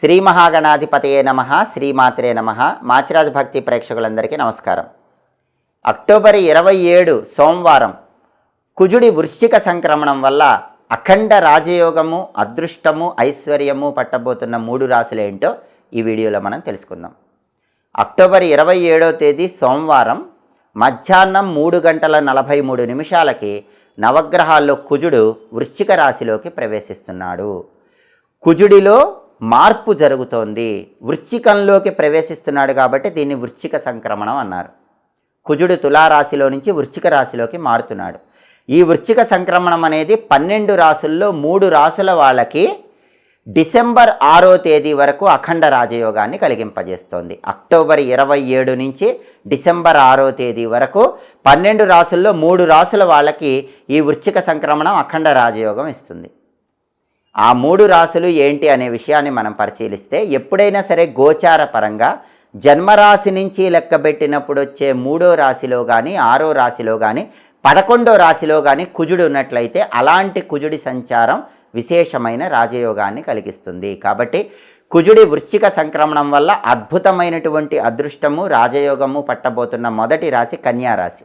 శ్రీ మహాగణాధిపతయే నమ శ్రీమాత్రే నమ. మాచిరాజ భక్తి ప్రేక్షకులందరికీ నమస్కారం. అక్టోబర్ ఇరవై ఏడు సోమవారం కుజుడి వృశ్చిక సంక్రమణం వల్ల అఖండ రాజయోగము అదృష్టము ఐశ్వర్యము పట్టబోతున్న మూడు రాశులు ఏంటో ఈ వీడియోలో మనం తెలుసుకుందాం. అక్టోబర్ ఇరవై ఏడో తేదీ సోమవారం మధ్యాహ్నం మూడు గంటల నలభై మూడు నిమిషాలకి నవగ్రహాల్లో కుజుడు వృశ్చిక రాశిలోకి ప్రవేశిస్తున్నాడు. కుజుడిలో మార్పు జరుగుతోంది. వృశ్చికంలోకి ప్రవేశిస్తున్నాడు కాబట్టి దీన్ని వృశ్చిక సంక్రమణం అన్నారు. కుజుడు తులారాశిలో నుంచి వృశ్చిక రాశిలోకి మారుతున్నాడు. ఈ వృశ్చిక సంక్రమణం అనేది పన్నెండు రాసుల్లో మూడు రాసుల వాళ్ళకి డిసెంబర్ ఆరో తేదీ వరకు అఖండ రాజయోగాన్ని కలిగింపజేస్తోంది. అక్టోబర్ ఇరవై ఏడు నుంచి డిసెంబర్ ఆరో తేదీ వరకు పన్నెండు రాసుల్లో మూడు రాసుల వాళ్ళకి ఈ వృశ్చిక సంక్రమణం అఖండ రాజయోగం ఇస్తుంది. ఆ మూడు రాశులు ఏంటి అనే విషయాన్ని మనం పరిశీలిస్తే ఎప్పుడైనా సరే గోచార పరంగా జన్మరాశి నుంచి లెక్కబెట్టినప్పుడు వచ్చే మూడో రాశిలో కానీ ఆరో రాశిలో కానీ పదకొండో రాశిలో కానీ కుజుడు ఉన్నట్లయితే అలాంటి కుజుడి సంచారం విశేషమైన రాజయోగాన్ని కలిగిస్తుంది. కాబట్టి కుజుడి వృశ్చిక సంక్రమణం వల్ల అద్భుతమైనటువంటి అదృష్టము రాజయోగము పట్టబోతున్న మొదటి రాశి కన్యారాశి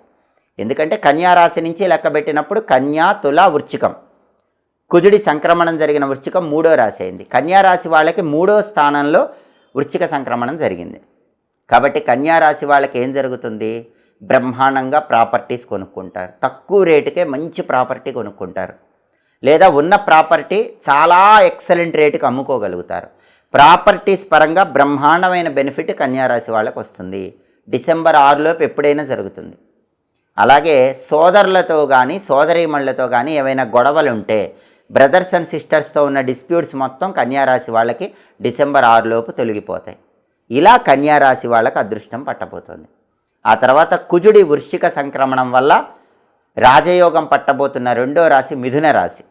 ఎందుకంటే కన్యారాశి నుంచి లెక్కబెట్టినప్పుడు కన్యా తుల వృశ్చికం. కుజుడి సంక్రమణం జరిగిన వృశ్చికం మూడో రాశి అయింది. కన్యారాశి వాళ్ళకి మూడో స్థానంలో వృశ్చిక సంక్రమణం జరిగింది. కాబట్టి కన్యారాశి వాళ్ళకి ఏం జరుగుతుంది? బ్రహ్మాండంగా ప్రాపర్టీస్ కొనుక్కుంటారు. తక్కువ రేటుకే మంచి ప్రాపర్టీ కొనుక్కుంటారు. లేదా ఉన్న ప్రాపర్టీ చాలా ఎక్సలెంట్ రేటుకి అమ్ముకోగలుగుతారు. ప్రాపర్టీస్ పరంగా బ్రహ్మాండమైన బెనిఫిట్ కన్యారాశి వాళ్ళకి వస్తుంది. డిసెంబర్ ఆరులోపు ఎప్పుడైనా జరుగుతుంది. అలాగే సోదరులతో కానీ సోదరీమణులతో కానీ ఏవైనా గొడవలు ఉంటే బ్రదర్స్ అండ్ సిస్టర్స్తో ఉన్న డిస్ప్యూట్స్ మొత్తం కన్యారాశి వాళ్ళకి డిసెంబర్ ఆరులోపు తొలగిపోతాయి. ఇలా కన్యారాశి వాళ్ళకి అదృష్టం పట్టబోతోంది. ఆ తర్వాత కుజుడి వృశ్చిక సంక్రమణం వల్ల రాజయోగం పట్టబోతున్న రెండో రాశి మిథున రాశి.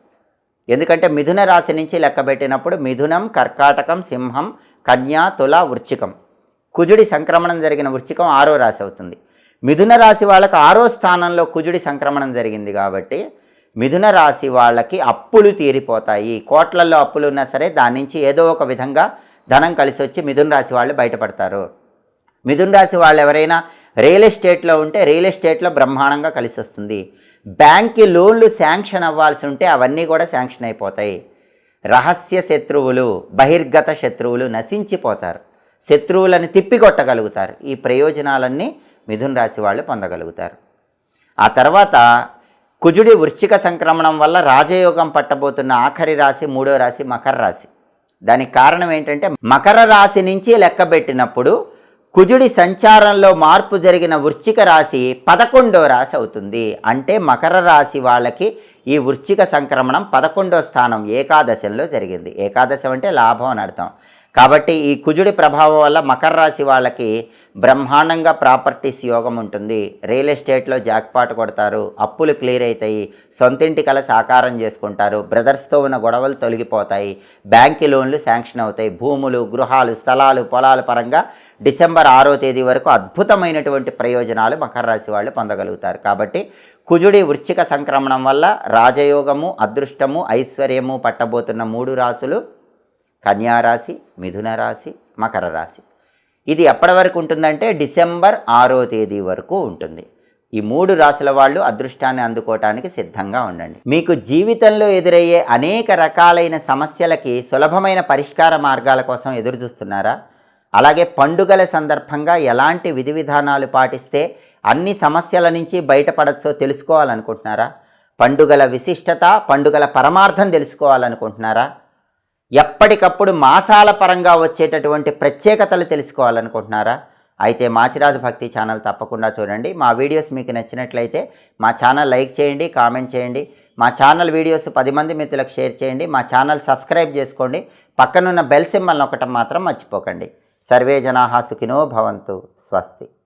ఎందుకంటే మిథున రాశి నుంచి లెక్కబెట్టినప్పుడు మిథునం కర్కాటకం సింహం కన్యా తుల వృశ్చికం. కుజుడి సంక్రమణం జరిగిన వృశ్చికం ఆరో రాశి అవుతుంది. మిథున రాశి వాళ్ళకి ఆరో స్థానంలో కుజుడి సంక్రమణం జరిగింది కాబట్టి మిథున రాశి వాళ్ళకి అప్పులు తీరిపోతాయి. కోట్లలో అప్పులు ఉన్నా సరే దాని నుంచి ఏదో ఒక విధంగా ధనం కలిసి వచ్చి మిథున రాశి వాళ్ళు బయటపడతారు. మిథున రాశి వాళ్ళు ఎవరైనా రియల్ ఎస్టేట్లో ఉంటే రియల్ ఎస్టేట్లో బ్రహ్మాండంగా కలిసి వస్తుంది బ్యాంక్కి లోన్లు శాంక్షన్ అవ్వాల్సి ఉంటే అవన్నీ కూడా శాంక్షన్ అయిపోతాయి. రహస్య శత్రువులు బహిర్గత శత్రువులు నశించిపోతారు. శత్రువులను తిప్పికొట్టగలుగుతారు. ఈ ప్రయోజనాలన్నీ మిథున రాశి వాళ్ళు పొందగలుగుతారు. ఆ తర్వాత కుజుడి వృశ్చిక సంక్రమణం వల్ల రాజయోగం పట్టబోతున్న ఆఖరి రాశి మూడో రాశి మకర రాశి. దానికి కారణం ఏంటంటే మకర రాశి నుంచి లెక్కబెట్టినప్పుడు కుజుడి సంచారంలో మార్పు జరిగిన వృశ్చిక రాశి పదకొండో రాశి అవుతుంది. అంటే మకర రాశి వాళ్ళకి ఈ వృశ్చిక సంక్రమణం పదకొండో స్థానం ఏకాదశంలో జరిగింది. ఏకాదశం అంటే లాభం అని అర్థం. కాబట్టి ఈ కుజుడి ప్రభావం వల్ల మకర రాశి వాళ్ళకి బ్రహ్మాండంగా ప్రాపర్టీస్ యోగం ఉంటుంది. రియల్ ఎస్టేట్లో జాక్పాట్ కొడతారు. అప్పులు క్లియర్ అవుతాయి సొంతింటి కల సాకారం చేసుకుంటారు. బ్రదర్స్తో ఉన్న గొడవలు తొలగిపోతాయి. బ్యాంకు లోన్లు శాంక్షన్ అవుతాయి. భూములు గృహాలు స్థలాలు పొలాల పరంగా డిసెంబర్ ఆరో తేదీ వరకు అద్భుతమైనటువంటి ప్రయోజనాలు మకర రాశి వాళ్ళు పొందగలుగుతారు. కాబట్టి కుజుడి వృశ్చిక సంక్రమణం వల్ల రాజయోగము అదృష్టము ఐశ్వర్యము పట్టబోతున్న మూడు రాశులు కన్యారాశి మిథున రాశి మకర రాశి ఇది ఎప్పటి వరకు ఉంటుందంటే డిసెంబర్ ఆరో తేదీ వరకు ఉంటుంది. ఈ మూడు రాశుల వాళ్ళు అదృష్టాన్ని అందుకోవటానికి సిద్ధంగా ఉండండి. మీకు జీవితంలో ఎదురయ్యే అనేక రకాలైన సమస్యలకి సులభమైన పరిష్కార మార్గాల కోసం ఎదురు చూస్తున్నారా? అలాగే పండుగల సందర్భంగా ఎలాంటి విధి విధానాలు పాటిస్తే అన్ని సమస్యల నుంచి బయటపడచ్చో తెలుసుకోవాలనుకుంటున్నారా? పండుగల విశిష్టత పండుగల పరమార్థం తెలుసుకోవాలనుకుంటున్నారా? ఎప్పటికప్పుడు మాసాల పరంగా వచ్చేటటువంటి ప్రత్యేకతలు తెలుసుకోవాలనుకుంటున్నారా? అయితే మాచిరాజు భక్తి ఛానల్ తప్పకుండా చూడండి. మా వీడియోస్ మీకు నచ్చినట్లయితే మా ఛానల్ లైక్ చేయండి కామెంట్ చేయండి. మా ఛానల్ వీడియోస్ పది మంది మిత్రులకు షేర్ చేయండి. మా ఛానల్ సబ్స్క్రైబ్ చేసుకోండి. పక్కనున్న బెల్ సింబల్ నొక్కటం మాత్రం మర్చిపోకండి. సర్వే జనాహా సుఖినో భవంతు. స్వస్తి.